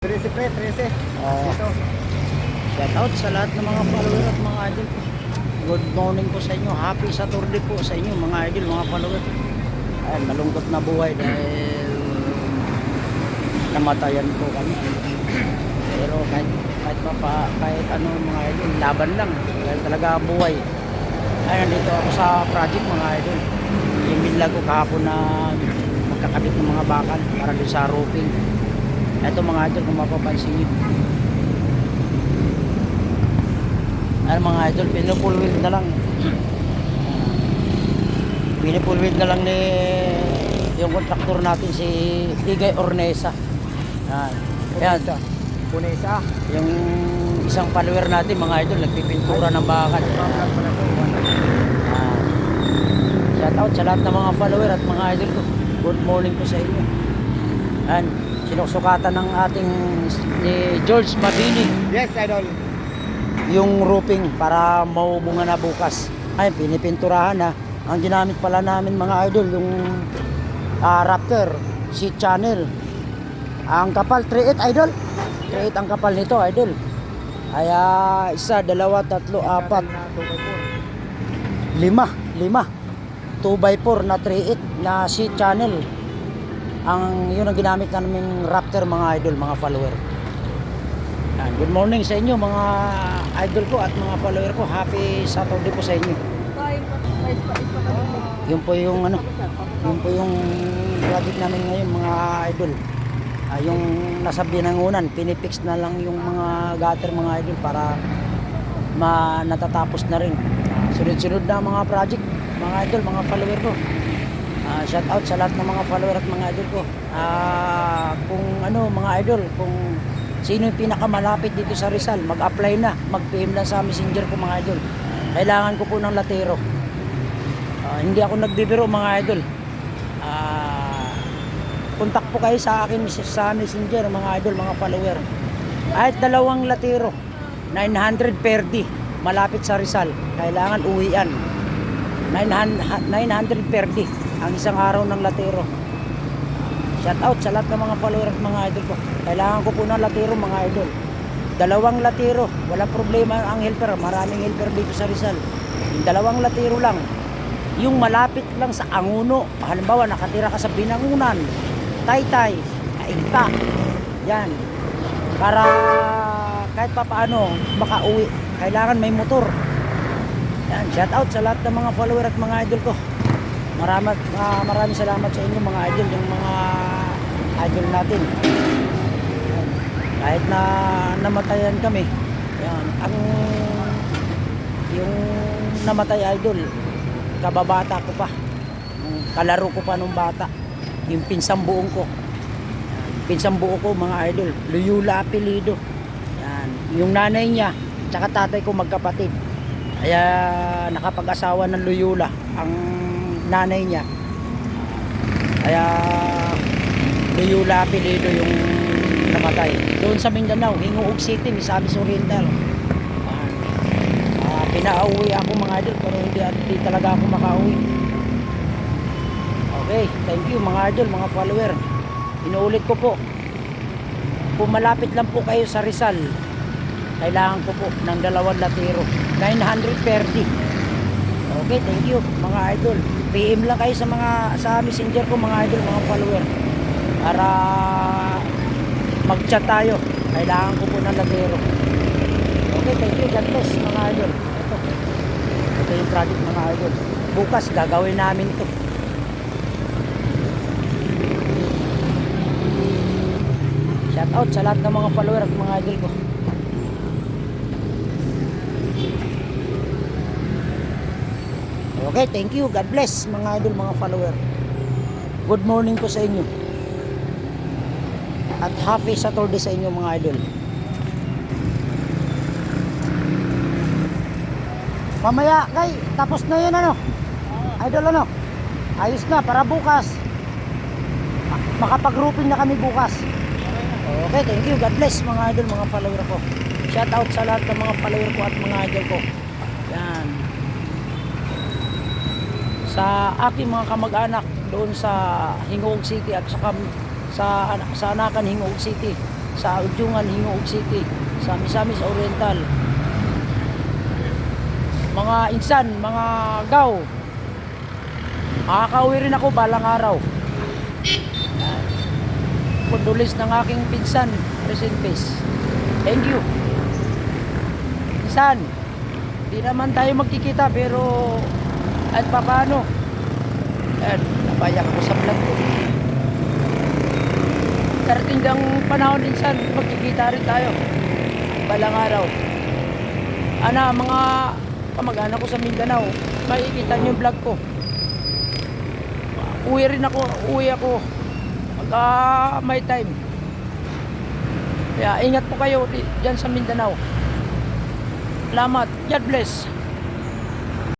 13 pre, 13. Oo. Dito. Shout out sa lahat ng mga follower at mga idol. Good morning po sa inyo. Happy Saturday po sa inyo mga idol, mga follower. Ayan, malungkot na buhay dahil namatayan po kami. Pero kahit, kahit pa, kahit ano mga idol, laban lang. Dahil talaga buhay. Ayan, dito ako sa project mga idol. Iminla ko kahapon na magkakabit ng mga bakal para doon sa roofing. Ito mga idol, kung mapapansin nyo. Ano mga idol, pinupulwid na lang. Pinupulwid na lang ni yung kontraktor natin si Igay Ornesa. Yan. Yan. Punesa. Yung isang follower natin mga idol, nagpipintura ng bakal. Ah. Shout out sa lahat ng mga follower at mga idol ko. Good morning po sa inyo. Yan. Sinusukatan ng ating ni George Mabini Yes, idol. yung roofing para maubunga na bukas. Ay, pinipinturahan na. Ang ginamit pala namin mga idol, yung ah, Raptor, si channel. Ang kapal, 3.8 idol. 3.8 ang kapal nito idol. Ay, ah, isa, dalawa, tatlo, apat, Na 2x4. lima, lima. 2x4 na 3.8 na si channel. Ang yun ang ginamit namin Raptor mga idol, mga follower. Yan. Good morning sa inyo mga idol ko at mga follower ko. Happy Saturday po sa inyo. Yun po yung ano, yun po yung project namin ngayon mga idol. Ah, yung nasa binangunan, pinipix na lang yung mga gutter mga idol para ma natatapos na rin. Sunod-sunod na mga project, mga idol, mga follower ko. Ah, shout out sa lahat ng mga follower at mga idol ko. Ah, kung ano mga idol, kung sino yung pinakamalapit dito sa Rizal, mag-apply na, mag-PM na sa messenger ko mga idol. Kailangan ko po ng latero. Ah, hindi ako nagbibiro mga idol. Ah, kontak po kayo sa akin sa messenger mga idol, mga follower. Kahit dalawang latero, 900 per malapit sa Rizal. Kailangan uwian. 900, 900 per day ang isang araw ng latero. Shout out sa lahat ng mga follower at mga idol ko. Kailangan ko po ng latero mga idol. Dalawang latero, walang problema ang helper. Maraming helper dito sa Rizal. Yung dalawang latero lang. Yung malapit lang sa Anguno. Halimbawa, nakatira ka sa Binangunan, Taytay, Kaigta. Yan. Para kahit pa paano makauwi. Kailangan may motor. Yan, shout out sa lahat ng mga follower at mga idol ko. Maraming ah, maraming salamat sa inyo mga idol, yung mga idol natin. Yan. Kahit na namatayan kami, yan, ang yung namatay idol, kababata ko pa. Kalaro ko pa nung bata. Yung pinsang buong ko. Pinsang buo ko mga idol, Luyula Apelido. Yan. Yung nanay niya, tsaka tatay ko magkapatid. Kaya nakapag-asawa ng Loyola ang nanay niya. Kaya Loyola apelido yung namatay. Doon sa Mindanao, Hinguog City, Misamis Oriental. Ah, pinauwi ako mga idol pero hindi, hindi talaga ako makauwi. Okay, thank you mga idol, mga follower. Inuulit ko po. Kung malapit lang po kayo sa Rizal, kailangan ko po ng dalawang latero. 900 per day. Okay, thank you mga idol. PM lang kayo sa mga sa messenger ko mga idol, mga follower. Para mag-chat tayo. Kailangan ko po ng latero. Okay, thank you. God bless mga idol. Ito. Ito yung project mga idol. Bukas gagawin namin ito. Shout out sa lahat ng mga follower at mga idol ko. Okay, thank you. God bless mga idol, mga follower. Good morning po sa inyo. At happy Saturday sa inyo mga idol. Mamaya, kay, tapos na yun ano? Idol ano? Ayos na, para bukas. Ma- Makapag-grouping na kami bukas. Okay, thank you. God bless mga idol, mga follower ko. Shout out sa lahat ng mga follower ko at mga idol ko. Yan. Sa aking mga kamag-anak doon sa Hingoog City at saka sa sa Anakan Hingoog City. sa Udyungan, Hingoog City, sa Misamis Oriental. Mga insan, mga gaw. Makakauwi rin ako balang araw. Condolences ng aking pinsan, Present Peace. Thank you. Insan, di naman tayo magkikita pero at papaano. Yan, napayak ako sa vlog ko. Darating ng panahon insan, magkikita rin tayo. Balang araw. Ana, mga kamag-anak ko sa Mindanao, makikita niyo yung vlog ko. Uwi rin ako, uwi ako. Pagka may time. Kaya ingat po kayo dyan sa Mindanao. Salamat. God bless.